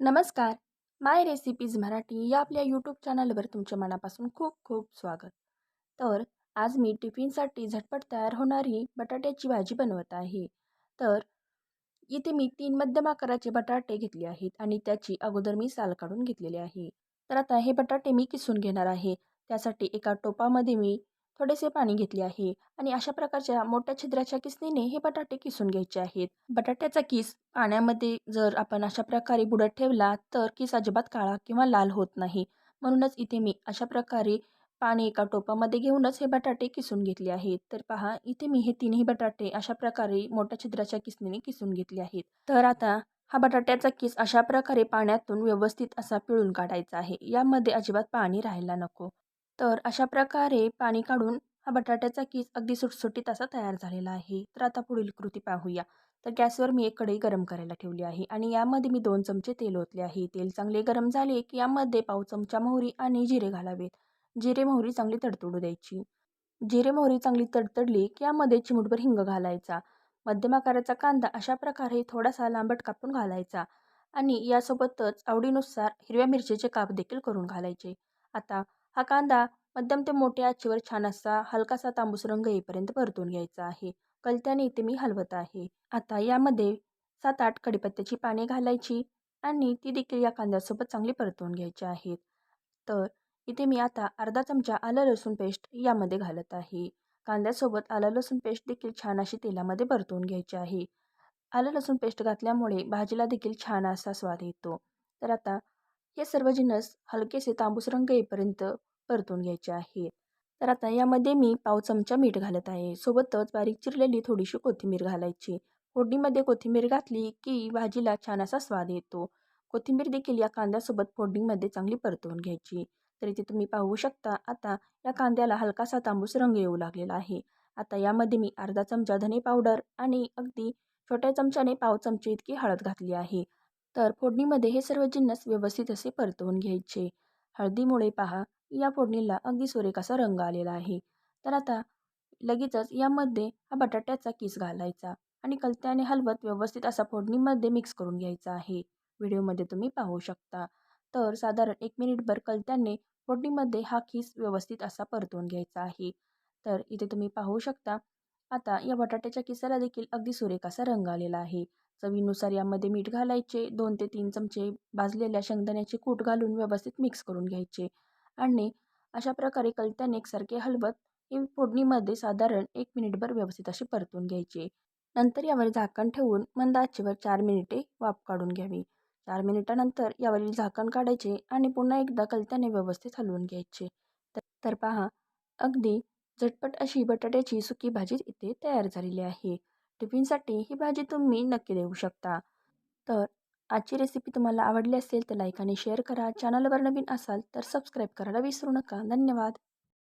नमस्कार. माय रेसिपीज मराठी या आपल्या यूट्यूब चॅनलवर तुमच्या मनापासून खूप खूप स्वागत. तर आज मी टिफिनसाठी झटपट तयार होणारी बटाट्याची भाजी बनवत आहे. तर इथे मी तीन मध्यम आकाराचे बटाटे घेतले आहेत आणि त्याची अगोदर मी साल काढून घेतलेली आहे. तर आता हे बटाटे मी किसून घेणार आहे. त्यासाठी एका टोपामध्ये मी थोडेसे पाणी घेतले आहे आणि अशा प्रकारच्या मोठ्या छिद्राच्या किसणीने हे बटाटे किसून घ्यायचे आहेत. बटाट्याचा किस पाण्यामध्ये जर आपण अशा प्रकारे बुडत ठेवला तर किस अजिबात काळा किंवा लाल होत नाही. म्हणूनच इथे मी अशा प्रकारे पाणी एका टोपामध्ये घेऊनच हे बटाटे किसून घेतले आहेत. तर पहा इथे मी हे तिन्ही बटाटे अशा प्रकारे मोठ्या छिद्राच्या किसणीने किसून घेतले आहेत. तर आता हा बटाट्याचा किस अशा प्रकारे पाण्यातून व्यवस्थित असा पिळून काढायचा आहे. यामध्ये अजिबात पाणी राहायला नको. तर अशा प्रकारे पाणी काढून हा बटाट्याचा किस अगदी सुटसुटीत असा तयार झालेला आहे. तर आता पुढील कृती पाहूया. तर गॅसवर मी एक कढई गरम करायला ठेवली आहे आणि यामध्ये मी दोन चमचे तेल ओतले आहे. तेल चांगले गरम झाले की यामध्ये पाव चमचा मोहरी आणि जिरे घालावेत. जिरे मोहरी चांगली तडतडू द्यायची. जिरे मोहरी चांगली तडतडली की यामध्ये चिमुटभर हिंग घालायचा. मध्यम आकाराचा कांदा अशा प्रकारे थोडासा लांबट कापून घालायचा आणि यासोबतच आवडीनुसार हिरव्या मिरचीचे काप देखील करून घालायचे. आता हा कांदा मध्यम ते मोठ्या आचेवर छान असा हलकासा तांबूस रंग येईपर्यंत परतून घ्यायचा आहे. कलत्याने इथे मी हलवत आहे. आता यामध्ये सात आठ कडीपत्त्याची पाने घालायची आणि ती देखील या कांद्यासोबत चांगली परतवून घ्यायची आहेत. तर इथे मी आता अर्धा चमचा आलं लसूण पेस्ट यामध्ये घालत आहे. कांद्यासोबत आलं लसूण पेस्ट देखील छान अशी तेलामध्ये परतवून घ्यायची आहे. आलं लसूण पेस्ट घातल्यामुळे भाजीला देखील छान असा स्वाद येतो. तर आता हे सर्व जिन्नस हलकेसे तांबूस रंग येईपर्यंत परतून घ्यायचे आहे तर आता यामध्ये मी पाव चमचा मीठ घालत आहे. सोबतच बारीक चिरलेली थोडीशी कोथिंबीर घालायची. फोडणीमध्ये कोथिंबीर घातली की भाजीला छान असा स्वाद येतो. कोथिंबीर देखील या कांद्यासोबत फोडणीमध्ये चांगली परतवून घ्यायची. तर इथे तुम्ही पाहू शकता आता या कांद्याला हलकासा तांबूस रंग येऊ लागलेला आहे. आता यामध्ये मी अर्धा चमचा धने पावडर आणि अगदी छोट्या चमच्याने पाव चमचे इतकी हळद घातली आहे. तर फोडणीमध्ये हे सर्व जिन्नस व्यवस्थित असे परतवून घ्यायचे. हळदीमुळे पहा या फोडणीला अगदी सुरेखासा रंग आलेला आहे. तर आता लगेचच यामध्ये हा बटाट्याचा किस घालायचा आणि कलत्याने हलवत व्यवस्थित असा फोडणीमध्ये मिक्स करून घ्यायचा आहे. व्हिडिओमध्ये तुम्ही पाहू शकता. तर साधारण एक मिनिटभर कलत्याने फोडणीमध्ये हा खीस व्यवस्थित असा परतवून घ्यायचा आहे. तर इथे तुम्ही पाहू शकता आता या बटाट्याच्या किसाला देखील अगदी सुरेख असा रंग आलेला आहे. चवीनुसार यामध्ये मीठ घालायचे दोन ते तीन चमचे भाजलेल्या शेंगदाण्याचे कूट घालून व्यवस्थित मिक्स करून घ्यायचे आणि अशा प्रकारे कलत्याने एकसारखे हलवत ही फोडणीमध्ये साधारण एक मिनिटभर व्यवस्थित अशी परतून घ्यायची. नंतर यावर झाकण ठेवून मंद आचेवर चार मिनिटे वाफ काढून घ्यावी. चार मिनिटानंतर यावरील झाकण काढायचे आणि पुन्हा एकदा कलत्याने व्यवस्थित हलवून घ्यायचे. तर तर पहा अगदी झटपट अशी बटाट्याची सुकी भाजी इथे तयार झालेली आहे. टिफिनसाठी ही भाजी तुम्ही नक्की देऊ शकता. तर आजची रेसिपी तुम्हाला आवडली असेल तर लाईक आणि शेअर करा. चॅनलवर नवीन असाल तर सबस्क्राईब करायला विसरू नका. धन्यवाद.